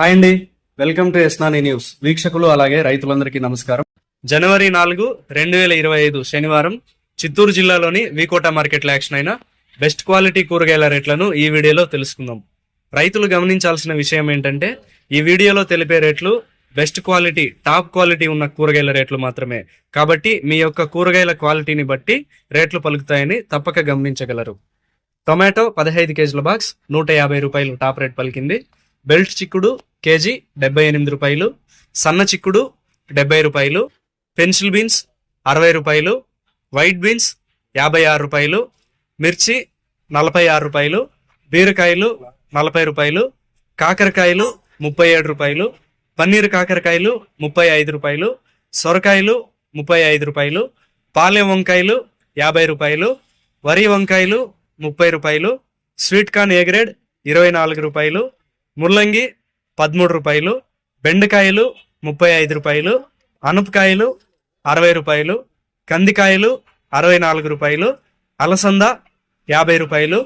Hi అండి. Welcome to ఎస్నాని news. వీక్షకులు అలాగే రైతులందరికీ నమస్కారం. జనవరి నాలుగు రెండు వేల ఇరవై ఐదు శనివారం చిత్తూరు జిల్లాలోని వీకోట మార్కెట్లో యాక్షన్ అయిన బెస్ట్ క్వాలిటీ కూరగాయల రేట్లను ఈ వీడియోలో తెలుసుకుందాం. రైతులు గమనించాల్సిన విషయం ఏంటంటే ఈ వీడియోలో తెలిపే రేట్లు బెస్ట్ క్వాలిటీ టాప్ క్వాలిటీ ఉన్న కూరగాయల రేట్లు మాత్రమే. కాబట్టి మీ యొక్క కూరగాయల క్వాలిటీని బట్టి రేట్లు పలుకుతాయని తప్పక గమనించగలరు. టొమాటో పదహైదు కేజీల బాక్స్ నూట యాభై రూపాయలు టాప్ రేట్ పలికింది. బెల్ట్ చిక్కుడు కేజీ డెబ్బై ఎనిమిది రూపాయలు. సన్న చిక్కుడు డెబ్బై రూపాయలు. పెన్సిల్ బీన్స్ అరవై రూపాయలు. వైట్ బీన్స్ యాభై ఆరు రూపాయలు. మిర్చి నలభై ఆరు రూపాయలు. బీరకాయలు నలభై రూపాయలు. కాకరకాయలు ముప్పై ఏడు రూపాయలు. పన్నీరు కాకరకాయలు ముప్పై ఐదు రూపాయలు. సొరకాయలు ముప్పై ఐదు రూపాయలు. పాలెం వంకాయలు యాభై రూపాయలు. వరి వంకాయలు ముప్పై రూపాయలు. Sweet corn A grade? ఇరవై నాలుగు రూపాయలు. ముల్లంగి పదమూడు రూపాయలు బెండకాయలు ముప్పై ఐదు రూపాయలు అనపకాయలు అరవై రూపాయలు కందికాయలు అరవై నాలుగు రూపాయలు అలసంద యాభై రూపాయలు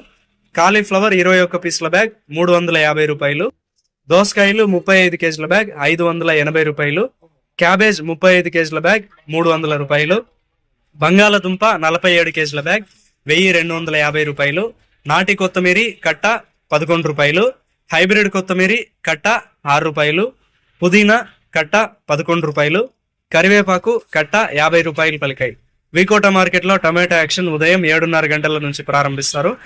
కాలీఫ్లవర్ ఇరవై ఒక్క పీసుల బ్యాగ్ మూడు వందల యాభై రూపాయలు దోసకాయలు ముప్పై ఐదు కేజీల బ్యాగ్ ఐదు వందల ఎనభై రూపాయలు క్యాబేజ్ ముప్పై ఐదు కేజీల బ్యాగ్ మూడు వందల రూపాయలు బంగాళదుంప నలభై ఏడు కేజీల బ్యాగ్ వెయ్యి రెండు వందల యాభై రూపాయలు నాటి కొత్తిమీరి కట్ట పదకొండు రూపాయలు హైబ్రిడ్ కొత్తిమీరి కట్ట ఆరు రూపాయలు. పుదీనా కట్ట పదకొండు రూపాయలు. కరివేపాకు కట్ట యాభై రూపాయలు పలికాయి. వికోట మార్కెట్లో టమాటో యాక్షన్ ఉదయం ఏడున్నర గంటల నుంచి ప్రారంభిస్తారు.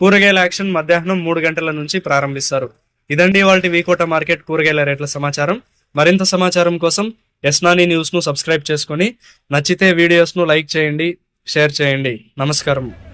కూరగాయల యాక్షన్ మధ్యాహ్నం మూడు గంటల నుంచి ప్రారంభిస్తారు. ఇదండి వాళ్ళ వీకోట మార్కెట్ కూరగాయల రేట్ల సమాచారం. మరింత సమాచారం కోసం ఎస్నాని న్యూస్ను సబ్స్క్రైబ్ చేసుకొని నచ్చితే వీడియోస్ను లైక్ చేయండి షేర్ చేయండి. నమస్కారం.